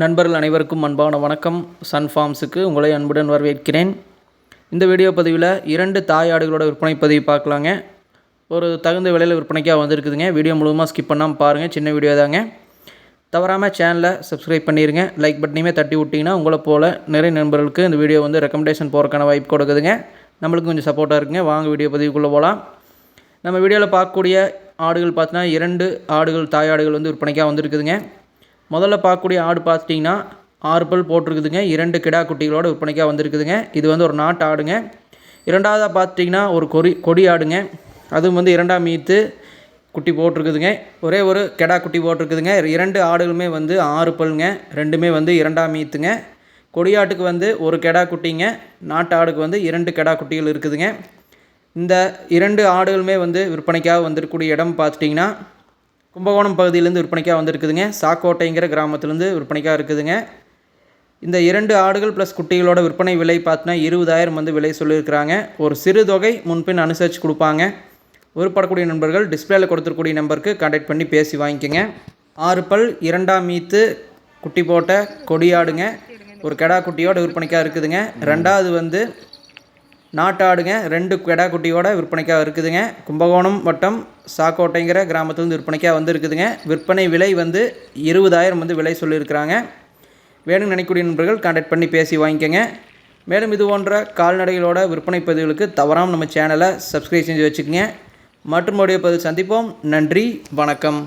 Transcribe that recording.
நண்பர்கள் அனைவருக்கும் அன்பான வணக்கம். சன் ஃபார்ம்ஸுக்கு உங்களை அன்புடன் வரவேற்கிறேன். இந்த வீடியோ பதிவில் இரண்டு தாய் ஆடுகளோட விற்பனை பதிவு பார்க்கலாங்க. ஒரு தகுந்த விலையில் விற்பனைக்காக வந்திருக்குதுங்க. வீடியோ முழுவதுமாக ஸ்கிப் பண்ணாமல் பாருங்கள் சின்ன வீடியோ தாங்க. தவறாமல் சேனலை சப்ஸ்கிரைப் பண்ணிடுங்க லைக் பட்டனையுமே தட்டி விட்டிங்கன்னா உங்களை போல் நிறைய நண்பர்களுக்கு இந்த வீடியோ வந்து ரெக்கமெண்டேஷன் போகிறக்கான வாய்ப்பு கொடுக்குதுங்க. நம்மளுக்கு கொஞ்சம் சப்போர்ட்டாக இருக்குங்க. வாங்க வீடியோ பதிவுக்குள்ளே போகலாம் நம்ம வீடியோவில் பார்க்கக்கூடிய ஆடுகள் பார்த்தீங்கன்னா இரண்டு ஆடுகள் தாய் ஆடுகள் வந்து விற்பனைக்காக வந்திருக்குதுங்க. முதல்ல பார்க்கக்கூடிய ஆடு பார்த்துட்டிங்கன்னா ஆறு பல் போட்டிருக்குதுங்க. இரண்டு கிடா குட்டிகளோட விற்பனைக்காக வந்திருக்குதுங்க. இது வந்து ஒரு நாட்டு ஆடுங்க. இரண்டாவதாக பார்த்துட்டிங்கன்னா ஒரு கொடி கொடி ஆடுங்க. அதுவும் வந்து இரண்டாம் மீத்து குட்டி போட்டிருக்குதுங்க. ஒரே ஒரு கெடா குட்டி போட்டிருக்குதுங்க. இரண்டு ஆடுகளுமே வந்து ஆறு பல்லுங்க ரெண்டுமே வந்து இரண்டாம் மீத்துங்க. கொடியாட்டுக்கு வந்து ஒரு கெடா குட்டிங்க. நாட்டு ஆடுக்கு வந்து இரண்டு கெடா குட்டிகள் இருக்குதுங்க. இந்த இரண்டு ஆடுகளுமே வந்து விற்பனைக்காக வந்திருக்கக்கூடிய இடம் பார்த்துட்டிங்கன்னா கும்பகோணம் பகுதியிலேருந்து விற்பனைக்காக வந்திருக்குதுங்க. சாக்கோட்டைங்கிற கிராமத்துலேருந்து விற்பனைக்காக இருக்குதுங்க. இந்த இரண்டு ஆடுகள் ப்ளஸ் குட்டிகளோட விற்பனை விலை பார்த்தீங்கன்னா இருபதாயிரம் வந்து விலை சொல்லியிருக்கிறாங்க. ஒரு சிறு தொகை முன்பின் அனுசரித்து கொடுப்பாங்க. விருப்பப்படக்கூடிய நண்பர்கள் டிஸ்பிளேயில் கொடுத்துருக்கூடிய நம்பருக்கு கான்டாக்ட் பண்ணி பேசி வாங்கிக்கோங்க. ஆறு பல் இரண்டாம் மீத்து குட்டி போட்ட கொடியாடுங்க ஒரு கெடா குட்டியோட விற்பனைக்காக இருக்குதுங்க. ரெண்டாவது வந்து நாட்டாடுங்க. ரெண்டு கெடா குட்டியோட விற்பனைக்காக இருக்குதுங்க. கும்பகோணம் வட்டம் சாக்கோட்டைங்கிற கிராமத்துலேருந்து விற்பனைக்காக வந்து இருக்குதுங்க விற்பனை விலை வந்து இருபதாயிரம் வந்து விலை சொல்லியிருக்கிறாங்க. வேணும்னு நினைக்கூடிய நண்பர்கள் கான்டாக்ட் பண்ணி பேசி வாங்கிக்கோங்க. மேலும் இது போன்ற கால்நடைகளோட விற்பனை பதிவுகளுக்கு தவறாமல் நம்ம சேனலை சப்ஸ்கிரைப் செஞ்சு வச்சுக்கோங்க. மற்றும் பதிவு சந்திப்போம். நன்றி வணக்கம்.